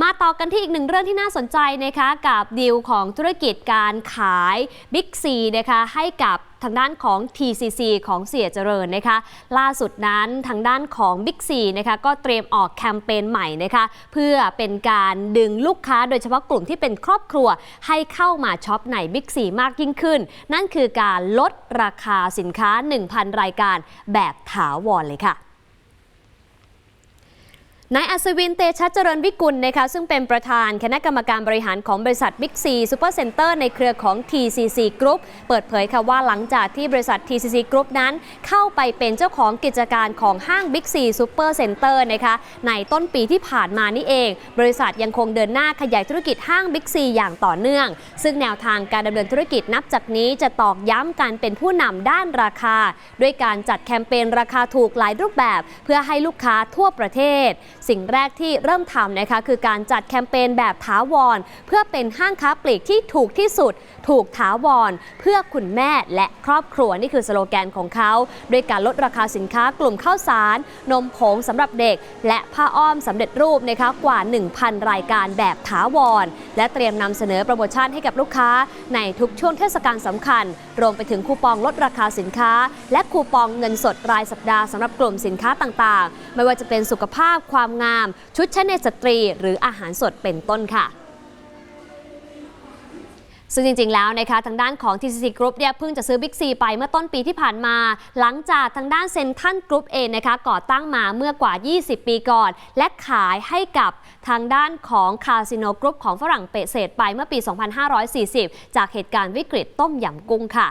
มาต่อกันที่อีกหนึ่งเรื่องที่น่าสนใจนะคะกับดีลของธุรกิจการขายบิ๊กซีนะคะให้กับทางด้านของ TCC ของเสียเจริญนะคะ ล่าสุดนั้นทางด้านของ Big C นะคะก็เตรียมออกแคมเปญใหม่นะคะเพื่อเป็นการดึงลูกค้าโดยเฉพาะกลุ่มที่เป็นครอบครัว ให้เข้ามาช็อปใน Big C มากยิ่งขึ้น นั่นคือการลดราคาสินค้า 1,000 รายการแบบถาวรเลยค่ะ นายอัศวินเตชะเจริญวิกุลนะคะซึ่งเป็นประธานคณะกรรมการบริหารของบริษัท Big C Super Center ในเครือของ TCC Group เปิดเผยค่ะว่าหลังจากที่บริษัท TCC Group นั้นเข้าไปเป็นเจ้าของกิจการของห้าง Big C Super Center นเตอร์นะคะในต้นปีที่ผ่านมานี่เอง บริษัทยังคงเดินหน้าขยายธุรกิจห้าง Big C อย่างต่อเนื่อง ซึ่งแนวทางการดำเนินธุรกิจนับจากนี้จะตอกย้ำการเป็นผู้นำด้านราคา ด้วยการจัดแคมเปญราคาถูกหลายรูปแบบ เพื่อให้ลูกค้าทั่วประเทศสิ่งแรกที่เริ่มทำนะคะคือการจัดแคมเปญแบบถาวร เพื่อเป็นห้างค้าปลีกที่ถูกที่สุด ถูกถาวร เพื่อคุณแม่และครอบครัวนี่คือสโลแกนของเขาด้วยการลดราคาสินค้ากลุ่มข้าวสาร นมผงสำหรับเด็ก และผ้าอ้อมสำเร็จรูปนะคะกว่า 1,000 รายการแบบถาวรและเตรียมนำเสนอโปรโมชั่นให้กับลูกค้า ในทุกช่วงเทศกาลสำคัญ รวมไปถึงคูปองลดราคาสินค้า และคูปองเงินสดรายสัปดาห์สำหรับกลุ่มสินค้าต่างๆ ไม่ว่าจะเป็นสุขภาพความงาม ชุดชั้นในสตรี หรืออาหารสดเป็นต้นค่ะ ซึ่งจริง ๆ แล้วนะคะทางด้านของ TCC Group เนี่ยเพิ่งจะซื้อ Big C ไปเมื่อต้นปีที่ผ่านมา หลังจากทางด้านเซนทันกรุ๊ปเองนะคะก่อตั้งมาเมื่อกว่า 20 ปีก่อน และขายให้กับทางด้านของคาสิโนกรุ๊ปของฝรั่งเศสไปเมื่อปี 2540 จากเหตุการณ์วิกฤตต้มยำกุ้งค่ะ